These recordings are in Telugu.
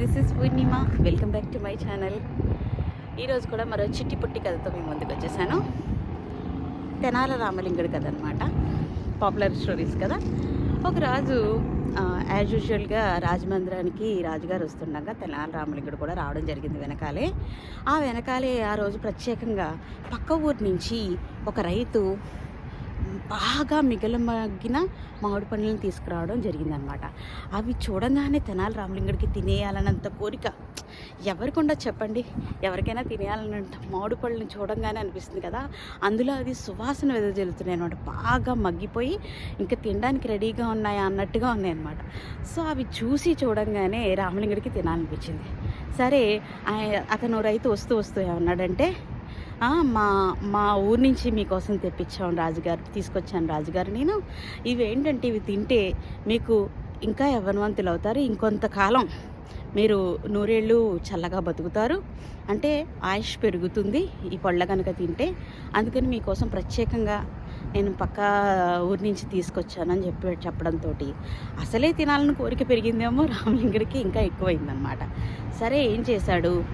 This is Purnima. Welcome back to my channel. ఈరోజు కూడా మరో చిట్టి పుట్టి కథతో మేము ముందుకు వచ్చేసాను. తెనాల రామలింగుడు కథ అనమాట పాపులర్ స్టోరీస్ కదా. ఒక రాజు యాజ్ యూజువల్గా రాజమందిరానికి రాజుగారు వస్తుండగా తెనాల రామలింగుడు కూడా రావడం జరిగింది వెనకాలే. ఆ వెనకాలే ఆ రోజు ప్రత్యేకంగా పక్క ఊరు నుంచి ఒక రైతు బాగా మిగలమగిన మామిడి పండ్లను తీసుకురావడం జరిగిందనమాట. అవి చూడంగానే తెనాలి రామలింగుడికి తినేయాలన్నంత కోరిక. ఎవరికుండా చెప్పండి? ఎవరికైనా తినేయాలన్నంత మామిడి పళ్ళని చూడంగానే అనిపిస్తుంది కదా. అందులో అది సువాసన వెదజల్లుతున్నాయి అనమాట బాగా మగ్గిపోయి ఇంకా తినడానికి రెడీగా ఉన్నాయా అన్నట్టుగా ఉన్నాయి అనమాట సో అవి చూసి చూడంగానే రామలింగుడికి తినాలనిపించింది. సరే అతను రైతు వస్తూ వస్తూ ఏమన్నాడంటే మా మా ఊరు నుంచి మీకోసం తెప్పించాం రాజుగారు తీసుకొచ్చాను రాజుగారు నేను. ఇవి ఏంటంటే ఇవి తింటే మీకు ఇంకా యవ్వనవంతులు అవుతారు. ఇంకొంతకాలం మీరు నూరేళ్ళు చల్లగా బతుకుతారు. అంటే ఆయుష్ పెరుగుతుంది ఈ పళ్ళ కనుక తింటే. అందుకని మీకోసం ప్రత్యేకంగా నేను పక్క ఊరి నుంచి తీసుకొచ్చానని చెప్పి చెప్పడంతో అసలే తినాలని కోరిక పెరిగిందేమో రామలింగుడికి ఇంకా ఎక్కువైందనమాట సరే ఏం చేశాడు?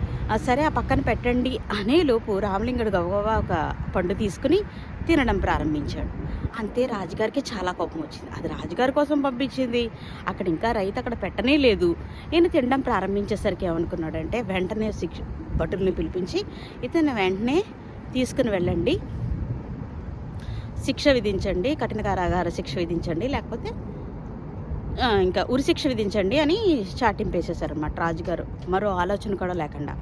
సరే ఆ పక్కన పెట్టండి అనేలోపు రామలింగుడు గబగబా ఒక పండు తీసుకుని తినడం ప్రారంభించాడు. అంతే రాజుగారికి చాలా కోపం వచ్చింది. అది రాజుగారి కోసం పంపించింది. అక్కడ ఇంకా రైతు అక్కడ పెట్టనే లేదు. ఈయన తినడం ప్రారంభించేసరికి ఏమనుకున్నాడంటే వెంటనే శిక్ష భటుల్ని పిలిపించి ఇతను వెంటనే తీసుకుని వెళ్ళండి. శిక్ష విధించండి. కఠిన కారాగార శిక్ష విధించండి. లేకపోతే ఇంకా ఉరి శిక్ష విధించండి అని చాటింపేసేశారనమాట రాజుగారు. మరో ఆలోచన కూడా లేకుండా.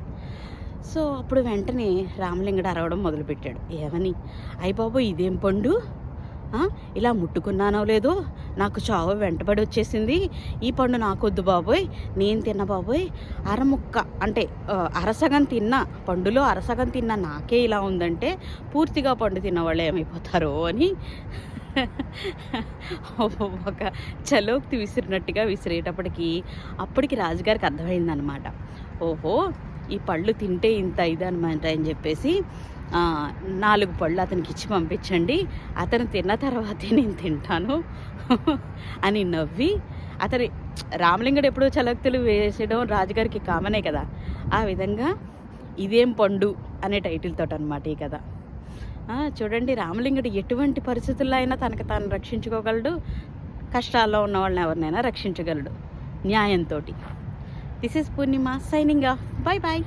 సో అప్పుడు వెంటనే రామలింగడు అరవడం మొదలుపెట్టాడు. ఏమని? అయ్య బాబు ఇదేం పండు? ఇలా ముట్టుకున్నానో లేదో? నాకు చావు వెంటబడి వచ్చేసింది. ఈ పండు నాకొద్దు బాబోయ్. నేను తిన్న బాబోయ్. అరముక్క అంటే అరసగం తిన్న పండులో అరసగం తిన్న నాకే ఇలా ఉందంటే పూర్తిగా పండు తిన్నవాళ్ళు ఏమైపోతారో అని ఒక చలోక్తి విసిరినట్టుగా విసిరేటప్పటికి అప్పటికి రాజుగారికి అర్థమైందనమాట ఓహో ఈ పళ్ళు తింటే ఇంత ఇదనమాట అని చెప్పేసి నాలుగు పళ్ళు అతనికి ఇచ్చి పంపించండి. అతను తిన్న తర్వాతే నేను తింటాను అని నవ్వి అతని రామలింగుడు ఎప్పుడూ చలక్తులు వేసేయడం రాజుగారికి కామనే కదా. ఆ విధంగా ఇదేం పండు అనే టైటిల్తో అనమాట ఈ కథ. చూడండి రామలింగుడు ఎటువంటి పరిస్థితుల్లో అయినా తనకు తాను రక్షించుకోగలడు. కష్టాల్లో ఉన్న వాళ్ళని ఎవరినైనా రక్షించగలడు. న్యాయంతో this is Purnima signing off bye bye